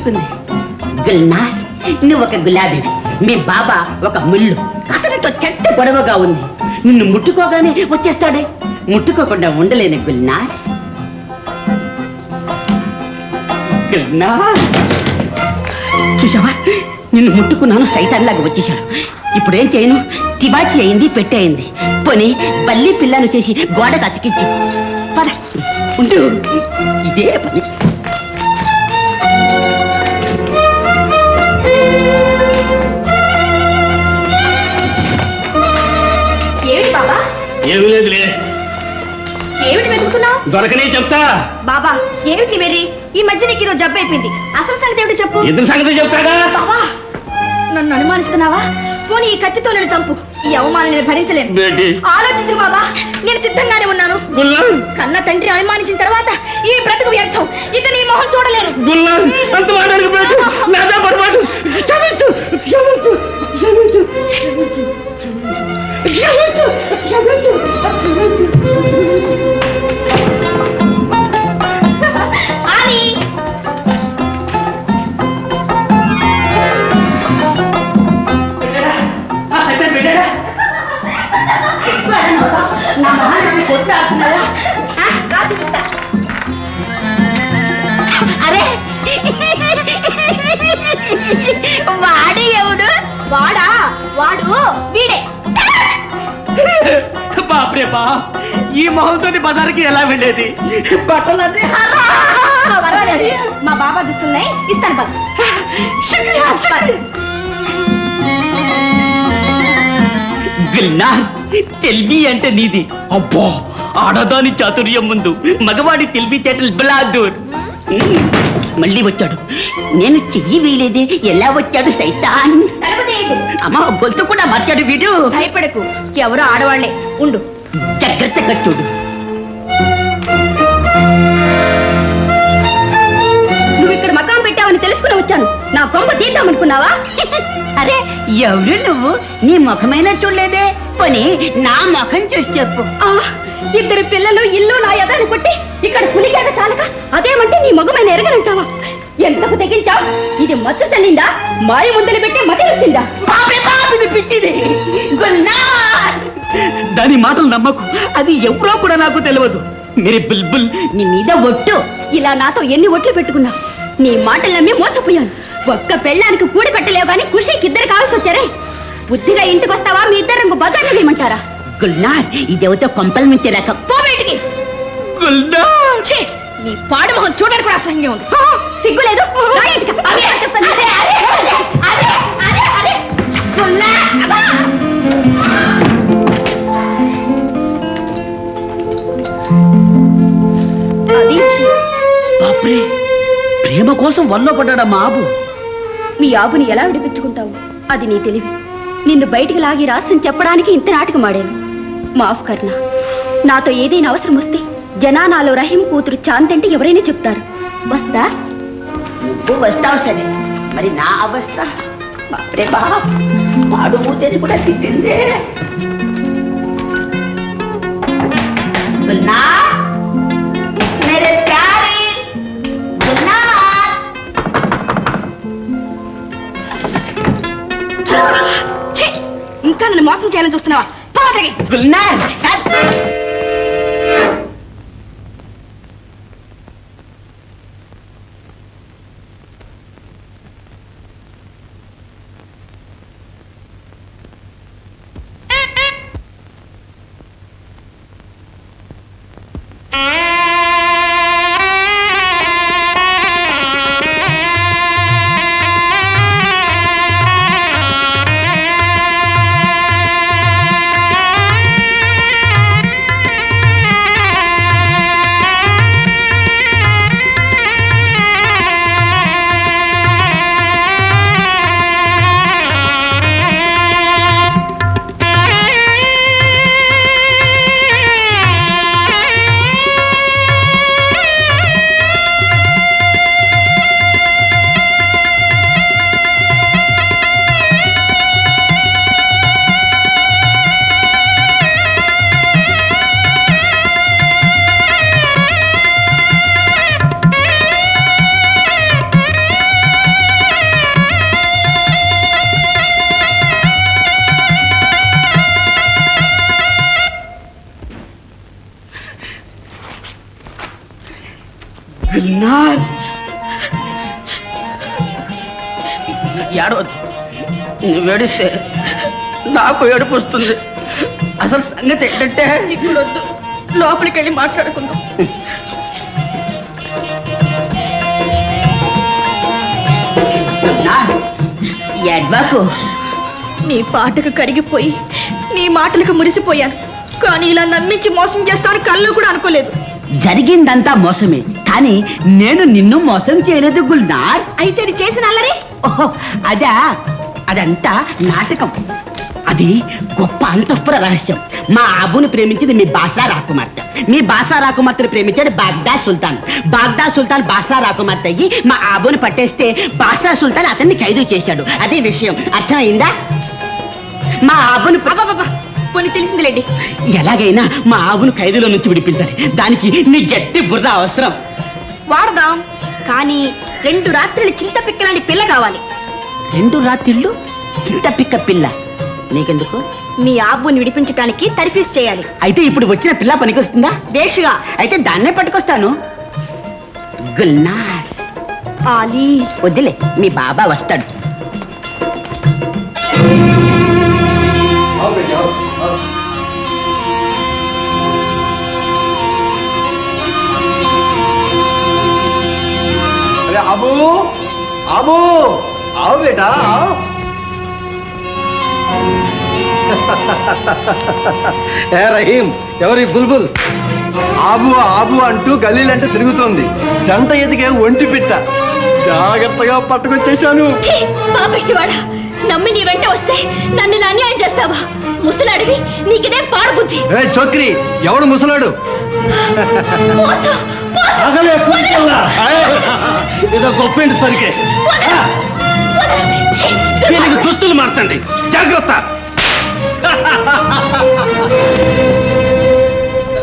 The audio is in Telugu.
పుచ్చుకుంది గుల్నార్ నువ్వు ఒక గులాబీ మీ బాబా ఒక ముళ్ళు. అతనితో చెట్ట గొడవగా ఉంది. నిన్ను ముట్టుకోగానే వచ్చేస్తాడే. ముట్టుకోకుండా ఉండలేని గుల్నార్ గుల్నార్ చూసావా? నిన్ను ముట్టుకున్నాను సైతాన్లాగా వచ్చేశాడు. ఇప్పుడు ఏం చేయను? తివాచి అయింది పెట్టేయింది పోనీ బల్లి పిల్లను చేసి గోడకు అతికించు పద. ఉండు. ఇదే పని. ఏమి లేదులే. ఏమిటి వెతుకుతున్నావు? దొరకనే చెప్తా. బాబా ఏమిటి వెర్రి ఈ మధ్య నీకు ఈరోజు జబ్బు అయిపోయింది. అసలు సంగతి ఏమిటి చెప్పు. ఇద్దరు సంగతి చెప్తాగా? బాబా నన్ను అనుమానిస్తున్నావా? పోనీ ఈ కత్తితో నేను చంపు ఈ అవమానం నేను భరించలేను. బేటీ ఆలోచించు బాబా నేను సిద్ధంగానే ఉన్నాను. గుల్లా! కన్న తండ్రి అనుమానించిన తర్వాత ఈ బ్రతుకు వ్యర్థం. ఇక నీ మొహం చూడలేను. గుల్లా! అంత వాడడానికి బేటీ నాదా పొరపాటు క్షమించు క్షమించు క్షమించు క్షమించు. క్షమించు ఆని బా ఈ మొహంతో బజార్కి ఎలా వెళ్ళేది? బట్టలన్నీ పర్వాలేదు. మా బాబా దుస్తులున్నాయి ఇస్తాను పద. గుల్నార్ తెల్వి అంటే నీది. అబ్బా ఆడదాని చాతుర్యం ముందు మగవాడి తెల్వి తేటలు బలాదూర్. మళ్ళీ వచ్చాడు. నేను చెయ్యి వేయలేదే ఎలా వచ్చాడు సైతాన్. అమ్మ గొంతు కూడా మార్చాడు వీడు. భయపడకు. ఎవరో ఆడవాళ్ళే ఉండు. జాగ్రత్తగా చూడు. నువ్వు ఇక్కడ మకాం పెట్టావని తెలుసుకుని వచ్చాను. నా కొమ్మ తీద్దామనుకున్నావా? అరే ఎవరు నువ్వు? నీ ముఖమైనా చూడలేదే. పోనీ నా ముఖం చూసి చెప్పు. ఇద్దరు పిల్లలు ఇల్లు నా ఎదాన్ని కొట్టి ఇక్కడ పులిగేట చాలక అదేమంటే నీ మగమైన ఎరగనంటావా? ఎంతకు తెగించావు? ఇది మచ్చు తల్లిందా మాయ ముందలు పెట్టి మతి వచ్చిందా పిచ్చిది. గుల్నార్! దాని మాటలు నమ్మకు. అది ఎవరో కూడా నాకు తెలియదు మీరు బుల్బుల్. నీ మీద ఒట్టు. ఇలా నాతో ఎన్ని ఒట్లు పెట్టుకున్నావు? నీ మాటలు నమ్మి మోసపోయాను. ఒక్క పెళ్ళానికి కూడి పెట్టలేవు గాని ఖుషికి ఇద్దరు కావాల్సి వచ్చారే. బుద్ధిగా ఇంటికి వస్తావా? మీ ఇద్దరు బజార్లు వేయమంటారా గుల్నార్ ఇదేవతో కొంపల మించే రకం పో బయటికి. గుల్నార్ ఛీ! నీ పాడు మొహం చూడడానికి కూడా అసహ్యంగా ఉంది. సిగ్గు లేదు. రా బాప్రే ప్రేమ కోసం వల్ల పడ్డా మా ఆబు మీ ఆబుని ఎలా విడిపించుకుంటావు? అది నీ తెలివి. నిన్ను బయటికి లాగి రాసిన చెప్పడానికి ఇంత నాటకం ఆడాను మాఫ్ కర్ణ. నాతో ఏదైనా అవసరం వస్తే జనానాలో రహీం కూతురు చాంత్ అంటే ఎవరైనా చెప్తారు. వస్తా? నువ్వు వస్తావు సరే. మరి నా అవస్థ? బాప్రే బాప్ వాడు మూతేది కూడా తిట్టిందే. గుల్నార్ చేయాలని చూస్తున్నావా? గుల్నార్ ఏడవద్దు నువ్వు ఏడిస్తే నాకు ఏడుపు వస్తుంది. అసలు సంగతి ఏంటంటే ఇప్పుడు వద్దు లోపలికి వెళ్ళి మాట్లాడుకుందాం ఎడ్వాకు నీ పాటకు కరిగిపోయి నీ మాటలకు మురిసిపోయాను. కానీ ఇలా నమ్మించి మోసం చేస్తానని కళ్ళు కూడా అనుకోలేదు. జరిగిందంతా మోసమే. కానీ నేను నిన్ను మోసం చేయలేదు గుల్నార్. అయితే అది చేసిన అల్లరి? ఓహో అదా అదంతా నాటకం. అది గొప్ప అంతఃపుర రహస్యం. మా అబును ప్రేమించింది మీ బాసా రాకుమార్తె. మీ బాసా రాకుమార్తెను ప్రేమించాడు బాగ్దా సుల్తాన్. బాగ్దా సుల్తాన్ బాసా రాకుమార్తె అయ్యి మా అబును పట్టేస్తే బాసా సుల్తాన్ అతన్ని ఖైదు చేశాడు. అదే విషయం. అర్థమైందా? మా అబును పోనీ తెలిసిందిలేండి. ఎలాగైనా మా ఆవును ఖైదులో నుంచి విడిపించాలి. దానికి నీ గట్టి బుర్ర అవసరం. వాడదాం. కానీ రెండు రాత్రులు చింత పిక్కలాంటి పిల్ల కావాలి. రెండు రాత్రిళ్ళు? చింత పిక్క పిల్ల. నీకెందుకు? మీ ఆబ్బుని విడిపించడానికి తర్ఫీస్ చేయాలి. అయితే ఇప్పుడు వచ్చిన పిల్ల పనికొస్తుందా? బేషుగా అయితే దాన్నే పట్టుకొస్తాను. గుల్నార్. ఆలీ. వద్దులే మీ బాబా వస్తాడు. ఆబు ఆబు ఆవు బేటా ఏ రహీం ఎవరి బుల్బుల్? ఆబు ఆబు అంటూ గల్లీలంటే తిరుగుతోంది. జంట ఎదిగే ఒంటి పిట్ట. జాగ్రత్తగా పట్టుకొచ్చేసాను నమ్మి నీ వెంట వస్తే నన్ను ఇలా అన్యాయం చేస్తావా? ముసలాడివి నీకిదే పాడబుద్ధి. చోక్రి ఎవడు ముసలాడు? పగలే పూజల్లా ఏదో గొప్పండి సరికే? దీనికి దుస్తులు మార్చండి. జాగ్రత్త.